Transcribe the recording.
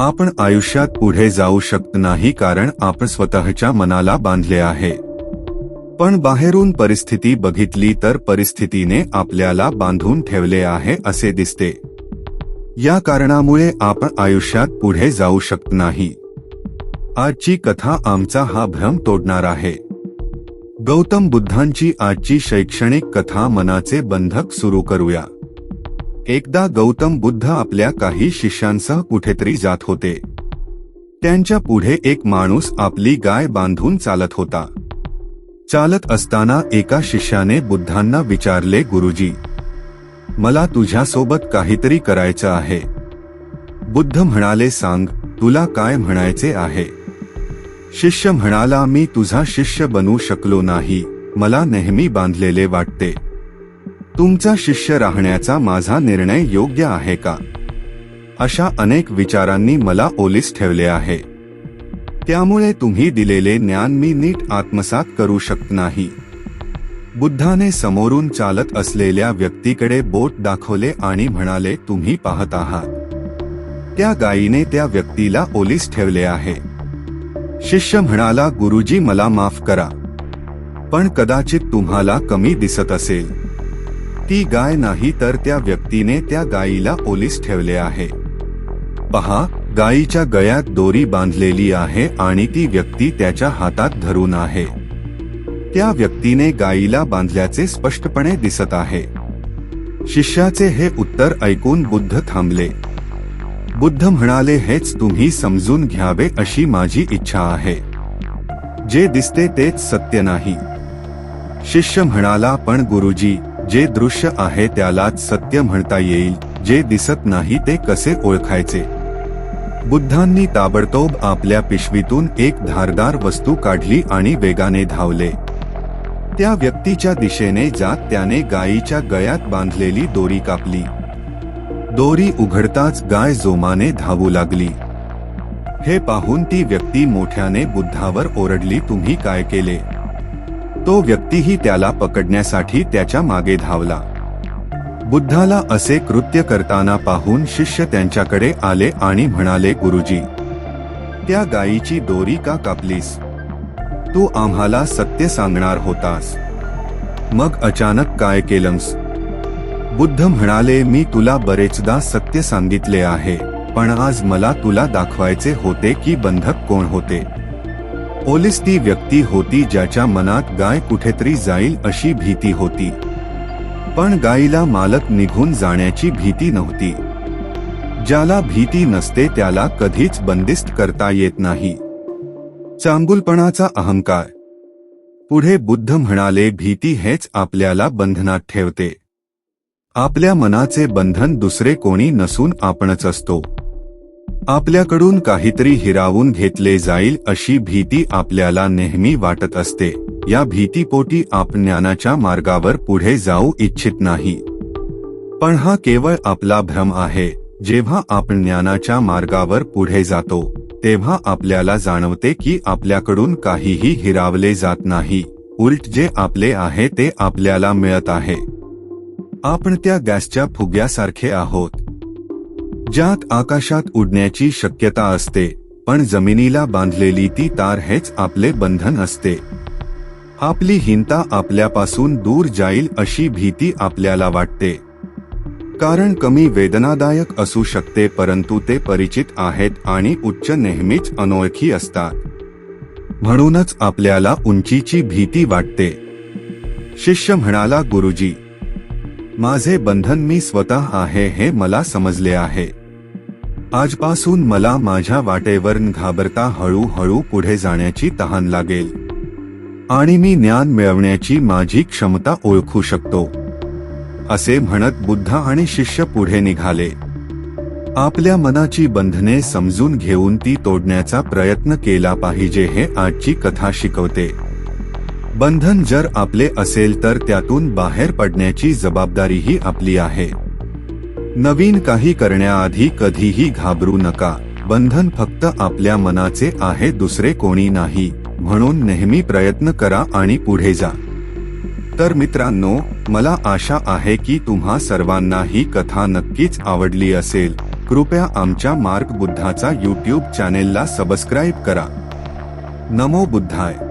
आपण आयुष्यात पुढे जाऊ शकत नाही कारण आपण स्वतःच्या मनाला बांधले आहे. पण बाहेरून परिस्थिती बघितली तर परिस्थितीने आपल्याला बांधून ठेवले आहे असे दिसते. या कारणामुळे आपण आयुष्यात पुढे जाऊ शकत नाही. आजची कथा आमचा हा भ्रम तोडणार आहे. गौतम बुद्धांची आजची शैक्षणिक कथा मनाचे बंधक सुरू करूया. एकदा गौतम बुद्ध आपल्या काही शिष्यांसह कुठेतरी जात होते. त्यांच्या पुढे एक माणूस आपली गाय बांधून चालत होता. चालत असताना एका शिष्याने बुद्धांना विचारले गुरुजी मला तुझ्यासोबत काहीतरी करायचं आहे. बुद्ध म्हणाले सांग तुला काय म्हणायचे आहे? शिष्य म्हणाला मी तुझा शिष्य बनू शकलो नाही. मला नेहमी बांधलेले वाटते. तुमचा शिष्य राहण्याचा माझा निर्णय योग्य आहे का? अशा अनेक विचारांनी मला ओलीस ठेवले आहे. त्यामुळे तुम्ही दिलेले ज्ञान मी नीट आत्मसात करू शकत नाही. बुद्धाने समोरून चालत असलेल्या व्यक्तीकडे बोट दाखवले आणि म्हणाले तुम्ही पाहत आहात. त्या गायीने त्या व्यक्तीला ओलीस ठेवले आहे. शिष्य म्हणाला गुरुजी मला माफ करा. पण कदाचित तुम्हाला कमी दिसत असेल. ती गाय नाही तर त्या व्यक्तीने त्या गायीला ओलीस ठेवले आहे. पहा गायीच्या गळ्यात दोरी बांधलेली आहे आणि ती व्यक्ती त्याच्या हातात धरून आहे. त्या व्यक्तीने गायीला बांधल्याचे स्पष्टपणे दिसत आहे. शिष्याचे हे उत्तर ऐकून बुद्ध थांबले. बुद्ध म्हणाले हेच तुम्ही समजून घ्यावे अशी माझी इच्छा आहे. जे दिसते तेच सत्य नाही. शिष्य म्हणाला पण गुरुजी जे दृश्य आहे त्यालाच सत्य म्हणता येईल जे दिसत नाही ते कसे ओळखायचे? बुद्धांनी ताबडतोब आपल्या पिशवीतून एक धारदार वस्तू काढली आणि वेगाने धावले. त्या व्यक्तीच्या दिशेने जात त्याने गायीच्या गळ्यात बांधलेली दोरी कापली. दोरी उघडताच गाय जोमाने धावू लागली. हे पाहून ती व्यक्ती मोठ्याने बुद्धावर ओरडली तुम्ही काय केले? तो व्यक्तीही त्याला पकडण्यासाठी त्याच्यामागे धावला. बुद्धाला असे कृत्य करताना पाहून शिष्य त्यांच्याकडे आले आणि म्हणाले गुरुजी त्या गायीची दोरी का कापलीस? तू आम्हाला सत्य सांगणार होतास. मग अचानक काय केलंस? बुद्ध म्हणाले मी तुला बरेचदा सत्य सांगितले आहे पण आज मला तुला दाखवायचे होते की बंधक कोण होते. पोलीस ती व्यक्ती होती ज्याच्या मनात गाय कुठेतरी जाईल अशी भीती होती. पण गायीला मालक निघून जाण्याची भीती नव्हती. ज्याला भीती नसते त्याला कधीच बंदिस्त करता येत नाही. चांगुलपणाचा अहंकार. पुढे बुद्ध म्हणाले भीती हेच आपल्याला बंधनात ठेवते. आपल्या मनाचे बंधन दुसरे कोणी नसून आपणच असतो. आपल्याकडून काहीतरी हिरावून घेतले जाईल अशी भीती आपल्याला नेहमी वाटत असते. या भीतीपोटी आपण ज्ञानाच्या मार्गावर पुढे जाऊ इच्छित नाही. पण हा केवळ आपला भ्रम आहे. जेव्हा आपण ज्ञानाच्या मार्गावर पुढे जातो तेव्हा आपल्याला जाणवते की आपल्याकडून काहीही हिरावले जात नाही. उलट जे आपले आहे ते आपल्याला मिळत आहे. आपण त्या गॅसच्या फुग्यासारखे आहोत. ज्यात आकाशात उडण्याची शक्यता असते पण जमिनीला बांधलेली ती तार हेच आपले बंधन असते. आपली हिंता आपल्यापासून दूर जाईल अशी भीती आपल्याला वाटते. कारण कमी वेदनादायक असू शकते परंतु ते परिचित आहेत आणि उच्च नेहमीच अनोळखी असतात. म्हणूनच आपल्याला उंचीची भीती वाटते. शिष्य म्हणाला गुरुजी माझे बंधन मी स्वतः आहे हे मला समजले आहे. आजपासून मला माझ्या वाटेवर घाबरता हळूहळू पुढे जाण्याची तहान लागेल. आणि मी ज्ञान मिळवण्याची माझी क्षमता ओळखू शकतो. असे म्हणत बुद्ध आणि शिष्य पुढे निघाले. आपल्या मनाची बंधने समजून घेऊन ती तोडण्याचा प्रयत्न केला पाहिजे हे आजची कथा शिकवते. बंधन जर आपले असेल तर त्यातून बाहेर पडण्याची जबाबदारीही आपली आहे. नवीन काही करण्याआधी कधीही घाबरू नका. बंधन फक्त आपल्या मनाचे आहे दुसरे कोणी नाही. म्हणून नेहमी प्रयत्न करा आणि पुढे जा. तर मित्रांनो मला आशा आहे की तुम्हा सर्वांना ही कथा नक्कीच आवडली असेल. कृपया आमच्या मार्ग बुद्धाचा यूट्यूब चॅनेलला सबस्क्राईब करा. नमो बुद्धाय.